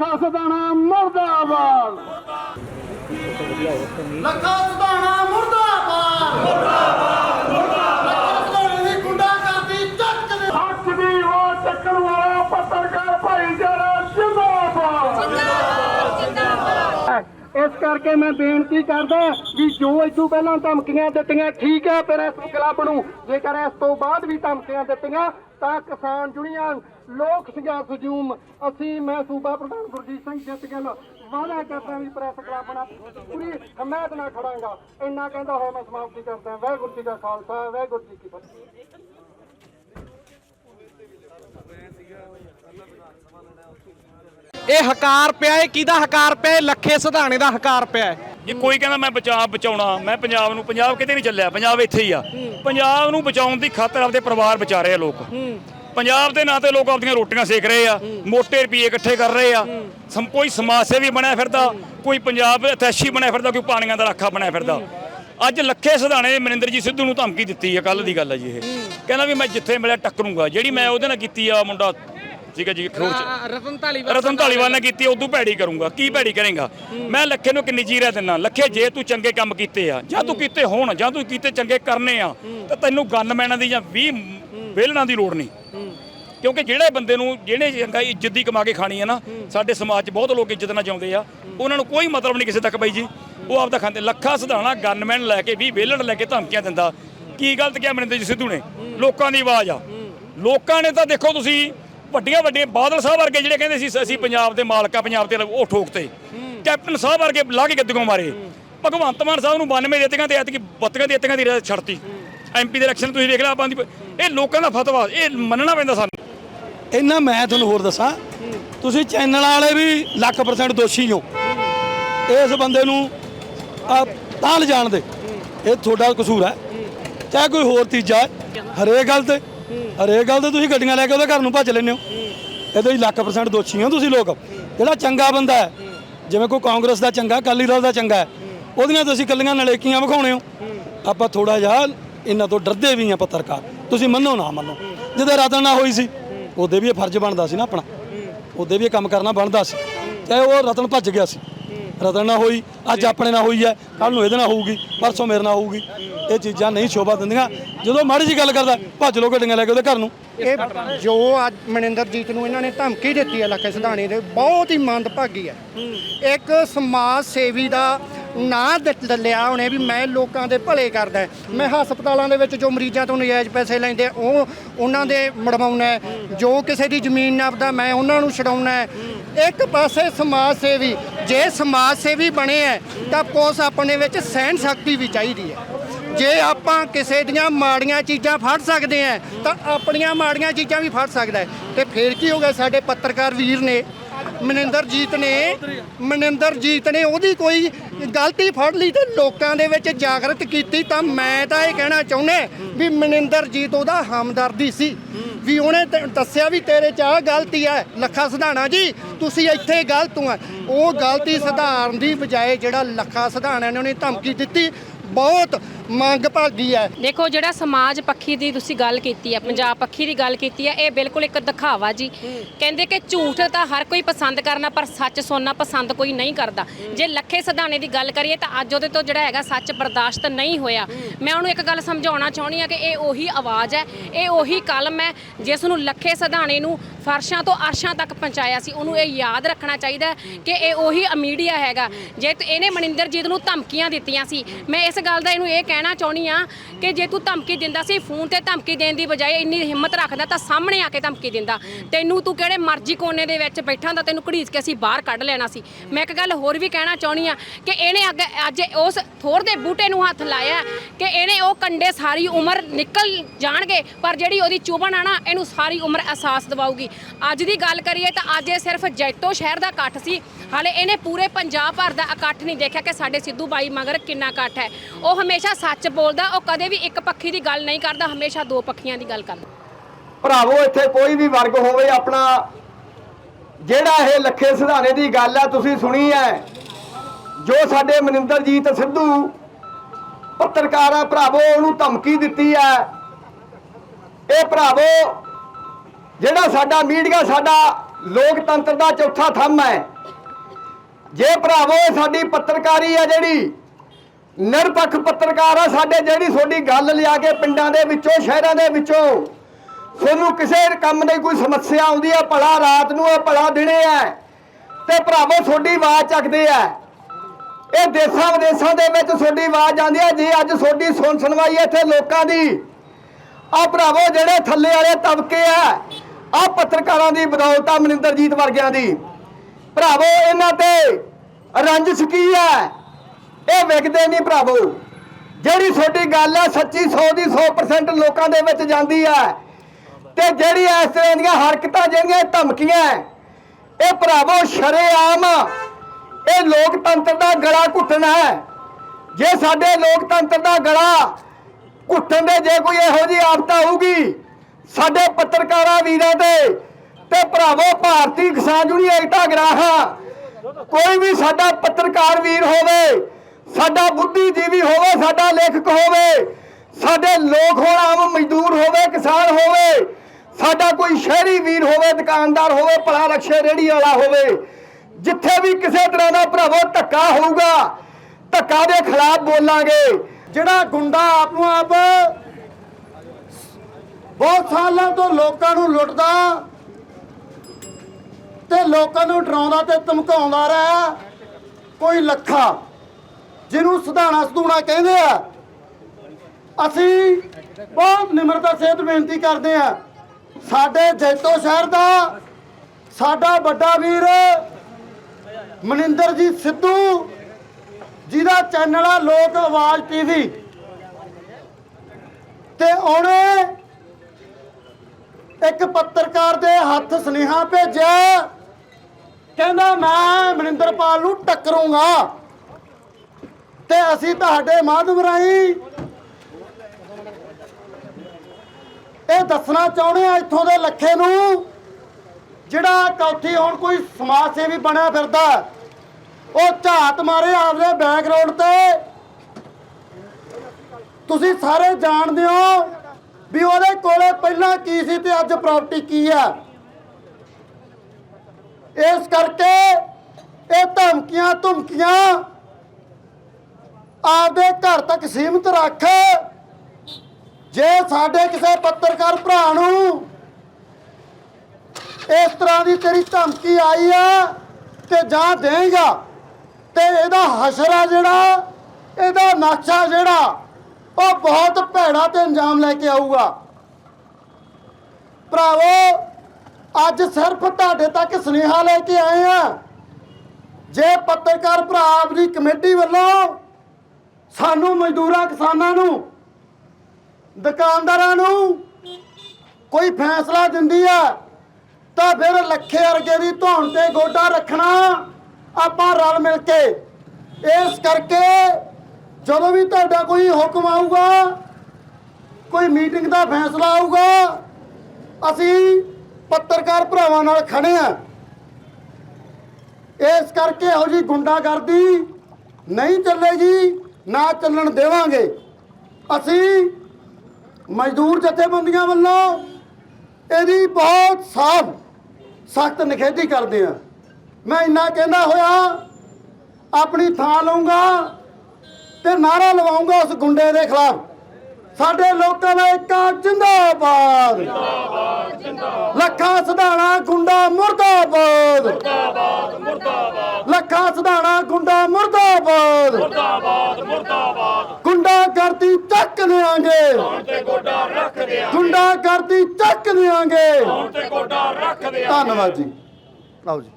ਲੱਖਾ ਸਦਾਣਾ ਮਰਦਾਬਾਦ। ਲੱਖਾ ਸਦਾਣਾ ਮੁਰਦਾਬਾਦ ਮੁਰਦਾਬਾਦ ਮੁਰਦਾਬਾਦ ਲੱਖਾ ਦੀ ਗੁੰਡਾ ਕਰਦੀ ਚੱਕ ਦੇ ਹੱਕ ਦੀ ਉਹ ਚੱਕਣ ਵਾਲਾ ਪੱਤਰਕਾਰ ਭਾਈਚਾਰਾ ਜਿੰਦਾਬਾਦ ਇਸ ਕਰਕੇ ਮੈਂ ਬੇਨਤੀ ਕਰਦਾ ਵੀ ਜੋ ਇਸ ਤੋਂ ਪਹਿਲਾਂ ਧਮਕੀਆਂ ਦਿੱਤੀਆਂ, ਠੀਕ ਹੈ ਪਰ ਇਸ ਕਲੱਬ ਨੂੰ ਜੇਕਰ ਇਸ ਤੋਂ ਬਾਅਦ ਵੀ ਧਮਕੀਆਂ ਦਿੱਤੀਆਂ, ਤਾਂ ਕਿਸਾਨ ਯੂਨੀਅਨ, ਲੋਕ ਸੰਘਰਸ਼ ਹਜੂਮ ਅਸੀਂ ਮੈਂ ਸੂਬਾ ਪ੍ਰਧਾਨ ਗੁਰਜੀਤ ਸਿੰਘ ਜਿੱਤ ਗਿੱਲ ਵਾਅਦਾ ਕਰਦਾ ਵੀ ਪ੍ਰੈਸ ਕਲੱਬ ਨਾਲ ਪੂਰੀ ਹਮਾਇਤ ਨਾਲ ਖੜਾਂਗਾ। ਇੰਨਾ ਕਹਿੰਦਾ ਹੋਇਆ ਮੈਂ ਸਮਾਪਤੀ ਕਰਦਾ। ਵਾਹਿਗੁਰੂ ਜੀ ਦਾ ਖਾਲਸਾ, ਵਾਹਿਗੁਰੂ ਜੀ ਕੀ ਫਤਿਹ। ਇਹ ਹਕਾਰ ਪਿਆ, ਇਹ ਕਿਹਦਾ ਹਕਾਰ ਪਿਆ? ਇਹ ਲੱਖੇ ਸਿਧਾਣੇ ਦਾ ਹਕਾਰ ਪਿਆ ਹੈ। ਜੇ ਕੋਈ ਕਹਿੰਦਾ ਮੈਂ ਬਚਾ, ਬਚਾਉਣਾ, ਮੈਂ ਪੰਜਾਬ ਨੂੰ, ਪੰਜਾਬ ਕਿਤੇ ਨਹੀਂ ਚੱਲਿਆ, ਪੰਜਾਬ ਇੱਥੇ ਹੀ ਆ। ਪੰਜਾਬ ਨੂੰ ਬਚਾਉਣ ਦੀ ਖਾਤਰ ਆਪਦੇ ਪਰਿਵਾਰ ਬਚਾ ਰਹੇ ਆ ਲੋਕ। ਪੰਜਾਬ ਦੇ ਨਾਂ ਤੇ ਲੋਕ ਆਪਦੀਆਂ ਰੋਟੀਆਂ ਸੇਕ ਰਹੇ ਆ, ਮੋਟੇ ਰੁਪਏ ਇਕੱਠੇ ਕਰ ਰਹੇ ਆ। ਸਮ, ਕੋਈ ਸਮਾਜ ਸੇਵੀ ਬਣਿਆ ਫਿਰਦਾ, ਕੋਈ ਪੰਜਾਬ ਅਤੈਸ਼ੀ ਬਣਿਆ ਫਿਰਦਾ, ਕੋਈ ਪਾਣੀਆਂ ਦਾ ਰਾਖਾ ਬਣਿਆ ਫਿਰਦਾ। ਅੱਜ ਲੱਖੇ ਸਿਧਾਣੇ ਮਨਿੰਦਰ ਜੀ ਸਿੱਧੂ ਨੂੰ ਧਮਕੀ ਦਿੱਤੀ ਹੈ ਕੱਲ ਦੀ ਗੱਲ ਹੈ ਜੀ ਇਹ। ਕਹਿੰਦਾ ਵੀ ਮੈਂ ਜਿੱਥੇ ਮਿਲਿਆ ਟੱਕਰੂੰਗਾ। ਜਿਹੜੀ ਮੈਂ ਉਹਦੇ ਨਾਲ ਕੀਤੀ ਆ, ਮੁੰਡਾ ਠੀਕ ਹੈ ਜੀ ਖਰੋਚ ਆ, ਰਤਨ ਧਾਲੀਵਾਲ ਰਤਨ ਧਾਲੀਵਾਲ ਨੇ ਕੀਤੀ ਉਦੋਂ ਭੈੜੀ ਕਰੂੰਗਾ ਕੀ ਭੈੜੀ ਕਰੇਗਾ? ਮੈਂ ਲੱਖੇ ਨੂੰ ਕਿੰਨੀ ਚੀਰ ਦਿੰਦਾ ਲੱਖੇ ਜੇ ਤੂੰ ਚੰਗੇ ਕੰਮ ਕੀਤੇ ਆ ਜਾਂ ਤੂੰ ਕੀਤੇ ਹੋਣ ਜਾਂ ਤੂੰ ਕੀਤੇ ਚੰਗੇ ਕਰਨੇ ਆ ਤਾਂ ਤੈਨੂੰ ਗਨਮੈਨਾਂ ਦੀ ਜਾਂ 20 ਵੇਲਣਾ ਦੀ ਲੋੜ ਨਹੀਂ। ਕਿਉਂਕਿ ਜਿਹੜੇ ਬੰਦੇ ਨੂੰ ਜਿਹੜੇ ਚੰਗਾ ਇੱਜ਼ਤ ਦੀ ਕਮਾ ਕੇ ਖਾਣੀ ਹੈ ਨਾ ਸਾਡੇ ਸਮਾਜ 'ਚ ਬਹੁਤ ਲੋਕ ਇੱਜ਼ਤ ਨਾਲ ਜਿਉਂਦੇ ਆ। ਉਹਨਾਂ ਨੂੰ ਕੋਈ ਮਤਲਬ ਨਹੀਂ ਕਿਸੇ ਤੱਕ ਬਾਈ ਜੀ। ਉਹ ਆਪਦਾ ਖਾਂਦੇ ਲੱਖਾ ਸਿਧਾਣਾ ਗਨਮੈਨ ਲੈ ਕੇ 20 ਵੇਲਣ ਲੈ ਕੇ ਧਮਕੀਆਂ ਦਿੰਦਾ। ਕੀ ਗਲਤ ਕਿਹਾ ਮਨਿੰਦਰ ਜੀ ਸਿੱਧੂ ਨੇ? ਲੋਕਾਂ ਦੀ ਆਵਾਜ਼ ਆ। ਲੋਕਾਂ ਨੇ ਤਾਂ ਦੇਖੋ ਤੁਸੀਂ ਵੱਡੀਆਂ ਵੱਡੀਆਂ ਬਾਦਲ ਸਾਹਿਬ ਵਰਗੇ ਜਿਹੜੇ ਕਹਿੰਦੇ ਸੀ, ਅਸੀਂ ਪੰਜਾਬ ਦੇ ਮਾਲਕ ਪੰਜਾਬ ਤੇ ਉਹ ਠੋਕਤੇ ਕੈਪਟਨ ਸਾਹਿਬ ਵਰਗੇ ਲਾ ਕੇ ਗੱਦੀਆਂ ਮਾਰੇ। ਭਗਵੰਤ ਮਾਨ ਸਾਹਿਬ ਨੂੰ 92 ਦੇਤੀਆਂ ਤੇ ਐਤਕੀ 32 ਦੇਤੀਆਂ ਦੀ ਰਿਆਸਤ ਛੱਡਤੀ। ਐਮਪੀ ਦੇ ਇਲੈਕਸ਼ਨ ਤੁਸੀਂ ਵੇਖ ਲਿਆ ਆਪਾਂ ਦੀ, ਇਹ ਲੋਕਾਂ ਦਾ ਫਤਵਾ, ਇਹ ਮੰਨਣਾ ਪੈਂਦਾ ਸਾਨੂੰ। ਇੰਨਾ ਮੈਂ ਤੁਹਾਨੂੰ ਹੋਰ ਦੱਸਾਂ, ਤੁਸੀਂ ਚੈਨਲ ਵਾਲੇ ਵੀ ਲੱਖ ਪਰਸੈਂਟ ਦੋਸ਼ੀ ਹੋ। ਇਸ ਬੰਦੇ ਨੂੰ ਤਾਂ ਲਿਜਾਣ ਦੇ। ਇਹ ਤੁਹਾਡਾ ਕਸੂਰ ਹੈ। ਚਾਹੇ ਕੋਈ ਹੋਰ ਤੀਜਾ ਹੈ, ਹਰੇਕ ਗੱਲ ਤੇ ਹਰੇਕ ਗੱਲ ਤੇ ਤੁਸੀਂ ਗੱਡੀਆਂ ਲੈ ਕੇ ਉਹਦੇ ਘਰ ਨੂੰ ਭੱਜ ਲੈਂਦੇ ਹੋ। ਇਹਦੇ ਹੀ ਲੱਖ ਪਰਸੈਂਟ ਦੋਸ਼ੀ ਹੋ ਤੁਸੀਂ ਲੋਕ। ਜਿਹੜਾ ਚੰਗਾ ਬੰਦਾ ਹੈ, ਜਿਵੇਂ ਕੋਈ ਕਾਂਗਰਸ ਦਾ ਚੰਗਾ, ਅਕਾਲੀ ਦਲ ਦਾ ਚੰਗਾ ਹੈ, ਉਹਦੀਆਂ ਤੁਸੀਂ ਕੱਲੀਆਂ ਨਲੇਕੀਆਂ ਵਿਖਾਉਣੇ ਹੋ। ਆਪਾਂ ਥੋੜਾ ਜਿਹਾ ਇਹਨਾਂ ਤੋਂ ਡਰਦੇ ਵੀ ਆ ਪੱਤਰਕਾਰ। ਤੁਸੀਂ ਮੰਨੋ ਨਾ ਮੰਨੋ। ਜਿਹਦੇ ਰਤਨ ਨਾ ਹੋਈ ਸੀ, ਉਹਦੇ ਵੀ ਇਹ ਫਰਜ਼ ਬਣਦਾ ਸੀ ਨਾ ਆਪਣਾ। ਉਹਦੇ ਵੀ ਇਹ ਕੰਮ ਕਰਨਾ ਬਣਦਾ ਸੀ। ਚਾਹੇ ਉਹ ਰਤਨ ਭੱਜ ਗਿਆ ਸੀ। ਰਤਨ ਨਾ ਹੋਈ, ਅੱਜ ਆਪਣੇ ਨਾਲ ਹੋਈ ਹੈ। ਕੱਲ ਨੂੰ ਇਹਦੇ ਨਾਲ ਹੋਊਗੀ, ਪਰਸੋਂ ਮੇਰੇ ਨਾਲ ਹੋਊਗੀ। ਇਹ ਚੀਜ਼ਾਂ ਨਹੀਂ ਸ਼ੋਭਾ ਦਿੰਦੀਆਂ। ਜਦੋਂ ਮਾੜੀ ਜੀ ਗੱਲ ਕਰਦਾ, ਭੱਜ ਲੋ ਗੱਡੀਆਂ ਲੈ ਕੇ ਉਹਦੇ ਘਰ ਨੂੰ। ਇਹ ਜੋ ਅੱਜ ਮਨਿੰਦਰਜੀਤ ਨੂੰ ਇਹਨਾਂ ਨੇ ਧਮਕੀ ਦਿੱਤੀ ਹੈ ਲੱਖੇ ਸਿਧਾਣੇ ਦੇ, ਬਹੁਤ ਹੀ ਮੰਦਭਾਗੀ ਹੈ। ਇੱਕ ਸਮਾਜ ਸੇਵੀ ਦਾ ਨਾਂ ਦਿੱਤ ਲਿਆ ਉਹਨੇ ਵੀ ਮੈਂ ਲੋਕਾਂ ਦੇ ਭਲੇ ਕਰਦਾ ਮੈਂ ਹਸਪਤਾਲਾਂ ਦੇ ਵਿੱਚ ਜੋ ਮਰੀਜ਼ਾਂ ਤੋਂ ਨਜਾਇਜ਼ ਪੈਸੇ ਲੈਂਦੇ ਉਹ ਉਹਨਾਂ ਦੇ ਮੜਵਾਉਣਾ ਜੋ ਕਿਸੇ ਦੀ ਜ਼ਮੀਨ ਨਾਪਦਾ, ਮੈਂ ਉਹਨਾਂ ਨੂੰ ਛਡਾਉਣਾ ਇੱਕ ਪਾਸੇ ਸਮਾਜ ਸੇਵੀ, ਜੇ ਸਮਾਜ ਸੇਵੀ ਬਣੇ ਹੈ, ਤਾਂ ਪੁਲਿਸ ਆਪਣੇ ਵਿੱਚ ਸਹਿਣ ਸ਼ਕਤੀ ਵੀ ਚਾਹੀਦੀ ਹੈ। ਜੇ ਆਪਾਂ ਕਿਸੇ ਦੀਆਂ ਮਾੜੀਆਂ ਚੀਜ਼ਾਂ ਫੜ ਸਕਦੇ ਆ ਤਾਂ ਆਪਣੀਆਂ ਮਾੜੀਆਂ ਚੀਜ਼ਾਂ ਵੀ ਫੜ ਸਕਦਾ ਹੈ। ਤੇ ਫੇਰ ਕੀ ਹੋ ਗਿਆ? ਸਾਡੇ ਪੱਤਰਕਾਰ ਵੀਰ ਨੇ, ਮਨਿੰਦਰਜੀਤ ਨੇ ਮਨਿੰਦਰਜੀਤ ਨੇ ਉਹਦੀ ਕੋਈ ਗਲਤੀ ਫੜ ਲਈ ਤੇ ਲੋਕਾਂ ਦੇ ਵਿੱਚ ਜਾਗਰਤ ਕੀਤੀ। ਤਾਂ ਮੈਂ ਤਾਂ ਇਹ ਕਹਿਣਾ ਚਾਹੁੰਦਾ ਵੀ ਮਨਿੰਦਰਜੀਤ ਉਹਦਾ ਹਮਦਰਦੀ ਸੀ। ਵੀ ਉਹਨੇ ਦੱਸਿਆ ਵੀ ਤੇਰੇ ਚ ਆ ਗਲਤੀ ਹੈ। ਲੱਖਾ ਸਿਧਾਣਾ ਜੀ, ਤੁਸੀਂ ਇੱਥੇ ਗਲਤ ਹੋ। ਉਹ ਗਲਤੀ ਸੁਧਾਰਨ ਦੀ ਬਜਾਏ ਜਿਹੜਾ ਲੱਖਾ ਸਿਧਾਣਾ ਨੇ ਉਹਨੇ ਧਮਕੀ ਦਿੱਤੀ। ਬਹੁਤ ਮੰਗ ਭਾਗੀ ਹੈ। ਦੇਖੋ ਜਿਹੜਾ ਸਮਾਜ ਪੱਖੀ ਦੀ ਤੁਸੀਂ ਗੱਲ ਕੀਤੀ ਹੈ ਪੰਜਾਬ ਪੱਖੀ ਦੀ ਗੱਲ ਕੀਤੀ ਹੈ ਇਹ ਬਿਲਕੁਲ ਇੱਕ ਦਿਖਾਵਾ ਜੀ। ਕਹਿੰਦੇ ਕਿ ਝੂਠ ਤਾਂ ਹਰ ਕੋਈ ਪਸੰਦ ਕਰਨਾ ਪਰ ਸੱਚ ਸੁਣਨਾ ਪਸੰਦ ਕੋਈ ਨਹੀਂ ਕਰਦਾ। ਜੇ ਲੱਖੇ ਸਿਧਾਣੇ ਦੀ ਗੱਲ ਕਰੀਏ ਤਾਂ ਅੱਜ ਉਹਦੇ ਤੋਂ ਜਿਹੜਾ ਹੈਗਾ ਸੱਚ ਬਰਦਾਸ਼ਤ ਨਹੀਂ ਹੋਇਆ। ਮੈਂ ਉਹਨੂੰ ਇੱਕ ਗੱਲ ਸਮਝਾਉਣਾ ਚਾਹੁੰਦੀ ਆ ਕਿ ਇਹ ਉਹੀ ਆਵਾਜ਼ ਹੈ ਇਹ ਉਹੀ ਕਲਮ ਹੈ ਜਿਸ ਨੂੰ ਲੱਖੇ ਸਿਧਾਣੇ ਨੂੰ ਫਰਸ਼ਾਂ ਤੋਂ ਅਰਸ਼ਾਂ ਤੱਕ ਪਹੁੰਚਾਇਆ ਸੀ। ਉਹਨੂੰ ਇਹ ਯਾਦ ਰੱਖਣਾ ਚਾਹੀਦਾ ਕਿ ਇਹ ਉਹੀ ਮੀਡੀਆ ਹੈਗਾ। ਜੇ ਇਹਨੇ ਮਨਿੰਦਰਜੀਤ ਨੂੰ ਧਮਕੀਆਂ ਦਿੱਤੀਆਂ ਸੀ ਮੈਂ ਇਸ ਗੱਲ ਦਾ ਇਹਨੂੰ ਇਹ ਕਹਿਣਾ ਚਾਹੁੰਦੀ ਆ ਕਿ ਜੇ ਤੂੰ ਧਮਕੀ ਦਿੰਦਾ ਸੀ ਫੋਨ ਤੇ ਧਮਕੀ ਦੇਣ ਦੀ ਬਜਾਏ ਇੰਨੀ ਹਿੰਮਤ ਰੱਖਦਾ ਤਾਂ ਸਾਹਮਣੇ ਆ ਕੇ ਧਮਕੀ ਦਿੰਦਾ। ਤੈਨੂੰ ਤੂੰ ਕਿਹੜੇ ਮਰਜ਼ੀ ਕੋਨੇ ਦੇ ਵਿੱਚ ਬੈਠਾ ਹੁੰਦਾ, ਤੈਨੂੰ ਘੜੀਸ ਕੇ ਅਸੀਂ ਬਾਹਰ ਕੱਢ ਲੈਣਾ ਸੀ। ਮੈਂ ਇੱਕ ਗੱਲ ਹੋਰ ਵੀ ਕਹਿਣਾ ਚਾਹੁੰਦੀ ਆ ਕਿ ਇਹਨੇ ਅੱਗੇ ਅੱਜ ਉਸ ਥੋਰ ਦੇ ਬੂਟੇ ਨੂੰ ਹੱਥ ਲਾਇਆ ਕਿ ਇਹਨੇ ਉਹ ਕੰਡੇ ਸਾਰੀ ਉਮਰ ਨਿਕਲ ਜਾਣਗੇ, ਪਰ ਜਿਹੜੀ ਉਹਦੀ ਚੁਬਣ ਆ ਨਾ, ਇਹਨੂੰ ਸਾਰੀ ਉਮਰ ਅਹਿਸਾਸ ਦਿਵਾਊਗੀ। ਅੱਜ ਦੀ ਗੱਲ ਕਰੀਏ ਤਾਂ ਅੱਜ ਇਹ ਸਿਰਫ ਜੈਤੋ ਸ਼ਹਿਰ ਦਾ ਇਕੱਠ ਸੀ। ਹਾਲੇ ਇਹਨੇ ਪੂਰੇ ਪੰਜਾਬ ਭਰ ਦਾ ਇਕੱਠ ਨਹੀਂ ਦੇਖਿਆ ਕਿ ਸਾਡੇ ਸਿੱਧੂ ਬਾਈ ਮਗਰ ਕਿੰਨਾ ਇਕੱਠ ਹੈ। ਉਹ ਹਮੇਸ਼ਾ ਸੱਚ ਬੋਲਦਾ, ਉਹ ਕਦੇ ਵੀ ਇੱਕ ਪੱਖੀ ਦੀ ਗੱਲ ਨਹੀਂ ਕਰਦਾ, ਹਮੇਸ਼ਾ ਦੋ ਪੱਖੀਆਂ ਦੀ ਗੱਲ ਕਰਦਾ। ਭਰਾਵੋ, ਇੱਥੇ ਕੋਈ ਵੀ ਵਰਗ ਹੋਵੇ, ਆਪਣਾ ਜਿਹੜਾ ਇਹ ਲੱਖੇ ਸਿਧਾਣੇ ਦੀ ਗੱਲ ਆ, ਤੁਸੀਂ ਸੁਣੀ ਹੈ ਜੋ ਸਾਡੇ ਮਨਿੰਦਰਜੀਤ ਸਿੱਧੂ ਪੱਤਰਕਾਰਾਂ, ਭਰਾਵੋ, ਉਹਨੂੰ ਧਮਕੀ ਦਿੱਤੀ ਹੈ ਇਹ ਭਰਾਵੋ, ਜਿਹੜਾ ਸਾਡਾ ਮੀਡੀਆ, ਸਾਡਾ ਲੋਕਤੰਤਰ ਦਾ ਚੌਥਾ ਥੰਮ ਹੈ। ਜੇ ਭਰਾਵੋ, ਸਾਡੀ ਪੱਤਰਕਾਰੀ ਹੈ ਜਿਹੜੀ ਨਿਰਪੱਖ ਪੱਤਰਕਾਰ ਆ ਸਾਡੇ, ਜਿਹੜੀ ਤੁਹਾਡੀ ਗੱਲ ਲਿਆ ਕੇ ਪਿੰਡਾਂ ਦੇ ਵਿੱਚੋਂ, ਸ਼ਹਿਰਾਂ ਦੇ ਵਿੱਚੋਂ। ਤੁਹਾਨੂੰ ਕਿਸੇ ਕੰਮ ਦੀ ਕੋਈ ਸਮੱਸਿਆ ਆਉਂਦੀ ਆ, ਭਲਾ ਰਾਤ ਨੂੰ ਆ, ਭਲਾ ਦਿਨੇ ਆ। ਤੇ ਭਰਾਵੋ, ਤੁਹਾਡੀ ਆਵਾਜ਼ ਚੱਕਦੇ ਆ। ਇਹ ਦੇਸ਼ਾਂ ਵਿਦੇਸ਼ਾਂ ਦੇ ਵਿੱਚ ਤੁਹਾਡੀ ਆਵਾਜ਼ ਆਉਂਦੀ ਆ, ਜੇ ਅੱਜ ਤੁਹਾਡੀ ਸੁਣ ਸੁਣਵਾਈ ਇੱਥੇ ਲੋਕਾਂ ਦੀ। ਆ ਭਰਾਵੋ, ਜਿਹੜੇ ਥੱਲੇ ਵਾਲੇ ਤਬਕੇ ਆ ਆ ਪੱਤਰਕਾਰਾਂ ਦੀ ਬਦੌਲਤ ਆ ਮਨਿੰਦਰਜੀਤ ਵਰਗਿਆਂ ਦੀ। ਭਰਾਵੋ, ਇਹਨਾਂ ਤੇ ਰੰਜਿਸ਼ ਕੀ ਹੈ ਇਹ ਵਿਕਦੇ ਨਹੀਂ ਭਰਾਵੋ। ਜਿਹੜੀ ਤੁਹਾਡੀ ਗੱਲ ਹੈ, ਸੱਚੀ 100 ਦੀ 100% ਲੋਕਾਂ ਦੇ ਵਿੱਚ ਜਾਂਦੀ ਹੈ। ਤੇ ਜਿਹੜੀ ਇਸ ਤਰ੍ਹਾਂ ਦੀਆਂ ਹਰਕਤਾਂ, ਜਿਹੜੀਆਂ ਧਮਕੀਆਂ ਇਹ ਭਰਾਵੋ ਸ਼ਰੇਆਮ ਇਹ ਲੋਕਤੰਤਰ ਦਾ ਗਲਾ ਘੁੱਟਣਾ ਹੈ। ਜੇ ਸਾਡੇ ਲੋਕਤੰਤਰ ਦਾ ਗਲਾ ਘੁੱਟਣ ਦੇ ਜੇ ਕੋਈ ਇਹੋ ਜਿਹੀ ਆਫਤ ਆਊਗੀ, ਸਾਡੇ ਪੱਤਰਕਾਰਾਂ ਵੀਰਾਂ ਤੇ ਤੇ ਭਰਾਵੋ ਭਾਰਤੀ ਕਿਸਾਨ ਯੂਨੀਅਨ ਏਕਤਾ ਗਰਾਹਾਂ, ਕੋਈ ਵੀ ਸਾਡਾ ਪੱਤਰਕਾਰ ਵੀਰ ਹੋਵੇ ਸਾਡਾ ਬੁੱਧੀਜੀਵੀ ਹੋਵੇ, ਸਾਡਾ ਲੇਖਕ ਹੋਵੇ, ਸਾਡੇ ਲੋਕ ਹੋਣ ਆਮ ਮਜ਼ਦੂਰ ਹੋਵੇ, ਕਿਸਾਨ ਹੋਵੇ, ਸਾਡਾ ਕੋਈ ਸ਼ਹਿਰੀ ਵੀਰ ਹੋਵੇ, ਦੁਕਾਨਦਾਰ ਹੋਵੇ, ਭਲਾ ਰਕਸ਼ੇ ਰੇੜੀ ਵਾਲਾ ਹੋਵੇ, ਜਿੱਥੇ ਵੀ ਕਿਸੇ ਤਰ੍ਹਾਂ ਦਾ ਭਰਾਵੋ ਧੱਕਾ ਹੋਊਗਾ, ਧੱਕਾ ਦੇ ਖਿਲਾਫ ਬੋਲਾਂਗੇ। ਜਿਹੜਾ ਗੁੰਡਾ ਆਪ ਨੂੰ ਆਪ ਬਹੁਤ ਸਾਲਾਂ ਤੋਂ ਲੋਕਾਂ ਨੂੰ ਲੁੱਟਦਾ ਤੇ ਲੋਕਾਂ ਨੂੰ ਡਰਾਉਂਦਾ ਤੇ ਧਮਕਾਉਂਦਾ ਰਿਹਾ, ਕੋਈ ਲੱਖਾ ਜਿਹਨੂੰ ਸੁਧਾਣਾ ਸਧੂਣਾ ਕਹਿੰਦੇ ਆ, ਅਸੀਂ ਬਹੁਤ ਨਿਮਰਤਾ ਸਹਿਤ ਬੇਨਤੀ ਕਰਦੇ ਆ, ਸਾਡੇ ਜੈਤੋ ਸ਼ਹਿਰ ਦਾ ਸਾਡਾ ਵੱਡਾ ਵੀਰ ਮਨਿੰਦਰਜੀਤ ਸਿੱਧੂ ਜਿਹਦਾ ਚੈਨਲ ਆ ਲੋਕ ਆਵਾਜ਼ ਟੀਵੀ। ਤੇ ਉਹਨੇ ਇੱਕ ਪੱਤਰਕਾਰ ਦੇ ਹੱਥ ਸੁਨੇਹਾ ਭੇਜਿਆ, ਕਹਿੰਦਾ ਮੈਂ ਮਨਿੰਦਰਪਾਲ ਨੂੰ ਟੱਕਰੂੰਗਾ। ਤੇ ਅਸੀਂ ਤੁਹਾਡੇ ਮਾਧਿਅਮ ਰਾਹੀਂ ਇਹ ਦੱਸਣਾ ਚਾਹੁੰਦੇ ਆ ਇੱਥੋਂ ਦੇ ਲੱਖੇ ਨੂੰ, ਜਿਹੜਾ ਕੌਥੀ ਹੁਣ ਕੋਈ ਸਮਾਜ ਸੇਵੀ ਬਣਿਆ ਫਿਰਦਾ, ਉਹ ਝਾਤ ਮਾਰੇ ਆਪਦੇ ਬੈਕਗ੍ਰਾਉਂਡ ਤੇ। ਤੁਸੀਂ ਸਾਰੇ ਜਾਣਦੇ ਹੋ ਵੀ ਉਹਦੇ ਕੋਲੇ ਪਹਿਲਾਂ ਕੀ ਸੀ ਤੇ ਅੱਜ ਪ੍ਰਾਪਰਟੀ ਕੀ ਆ। ਇਸ ਕਰਕੇ ਇਹ ਧਮਕੀਆਂ ਧਮਕੀਆਂ ਆਪਦੇ ਘਰ ਤੱਕ ਸੀਮਤ ਰੱਖ। ਜੇ ਸਾਡੇ ਕਿਸੇ ਪੱਤਰਕਾਰ ਭਰਾ ਨੂੰ ਇਸ ਤਰ੍ਹਾਂ ਦੀ ਤੇਰੀ ਧਮਕੀ ਆਈ ਆ ਤੇ ਜਾਂ ਦੇਗਾ ਤੇ ਇਹਦਾ ਹਸ਼ਰਾ ਜਿਹੜਾ, ਇਹਦਾ ਨਕਸ਼ਾ ਜਿਹੜਾ, ਉਹ ਬਹੁਤ ਭੈੜਾ ਤੇ ਅੰਜਾਮ ਲੈ ਕੇ ਆਊਗਾ। ਭਰਾਵੋ, ਅੱਜ ਸਿਰਫ ਤੁਹਾਡੇ ਤੱਕ ਸੁਨੇਹਾ ਲੈ ਕੇ ਆਏ ਆ। ਜੇ ਪੱਤਰਕਾਰ ਭਰਾ ਆਪਣੀ ਕਮੇਟੀ ਵੱਲੋਂ ਸਾਨੂੰ ਮਜ਼ਦੂਰਾਂ, ਕਿਸਾਨਾਂ ਨੂੰ, ਦੁਕਾਨਦਾਰਾਂ ਨੂੰ ਕੋਈ ਫੈਸਲਾ ਦਿੰਦੀ ਆ, ਤਾਂ ਫਿਰ ਲੱਖੇ ਅਰਗੇ ਦੀ ਧੌਣ ਤੇ ਗੋਡਾ ਰੱਖਣਾ ਆਪਾਂ ਰਲ ਮਿਲ ਕੇ। ਇਸ ਕਰਕੇ ਜਦੋਂ ਵੀ ਤੁਹਾਡਾ ਕੋਈ ਹੁਕਮ ਆਊਗਾ, ਕੋਈ ਮੀਟਿੰਗ ਦਾ ਫੈਸਲਾ ਆਊਗਾ, ਅਸੀਂ ਪੱਤਰਕਾਰ ਭਰਾਵਾਂ ਨਾਲ ਖੜੇ ਆ। ਇਸ ਕਰਕੇ ਇਹੋ ਜੀ ਗੁੰਡਾਗਰਦੀ ਨਹੀਂ ਚੱਲੇਗੀ। ਨਾ ਚੱਲਣ ਦੇਵਾਂਗੇ। ਅਸੀਂ ਮਜ਼ਦੂਰ ਜਥੇਬੰਦੀਆਂ ਵੱਲੋਂ ਇਹਦੀ ਬਹੁਤ ਸਾਫ਼ ਸਖਤ ਨਿਖੇਧੀ ਕਰਦੇ ਆ ਮੈਂ ਇੰਨਾ ਕਹਿੰਦਾ ਹੋਇਆ ਆਪਣੀ ਥਾਂ ਲਵਾਂਗਾ ਤੇ ਨਾਰਾ ਲਵਾਉਂਗਾ ਉਸ ਗੁੰਡੇ ਦੇ ਖਿਲਾਫ। ਸਾਡੇ ਲੋਕਾਂ ਦਾ ਇੱਕ ਜਿੰਦਾਬਾਦ। ਜਿੰਦਾਬਾਦ ਜਿੰਦਾਬਾਦ ਲੱਖਾਂ ਸਧਾਣਾ ਗੁੰਡਾ ਮੁਰਦਾਬਾਦ। ਮੁਰਦਾਬਾਦ ਮੁਰਦਾਬਾਦ। ਲੱਖਾਂ ਸਧਾਣਾ ਗੁੰਡਾ ਮੁਰਦਾਬਾਦ ਮੁਰਦਾਬਾਦ। ਚੱਕ ਲਿਆਂਗੇ ਤੇ ਗੋਡਾ ਰੱਖ ਦਿਆਂਗੇ ਗੁੰਡਾ ਕਰਦੀ ਚੱਕ ਲਿਆਂਗੇ ਤੇ ਗੋਡਾ ਰੱਖ ਦਿਆਂਗੇ ਧੰਨਵਾਦ ਜੀ। ਲਓ ਜੀ।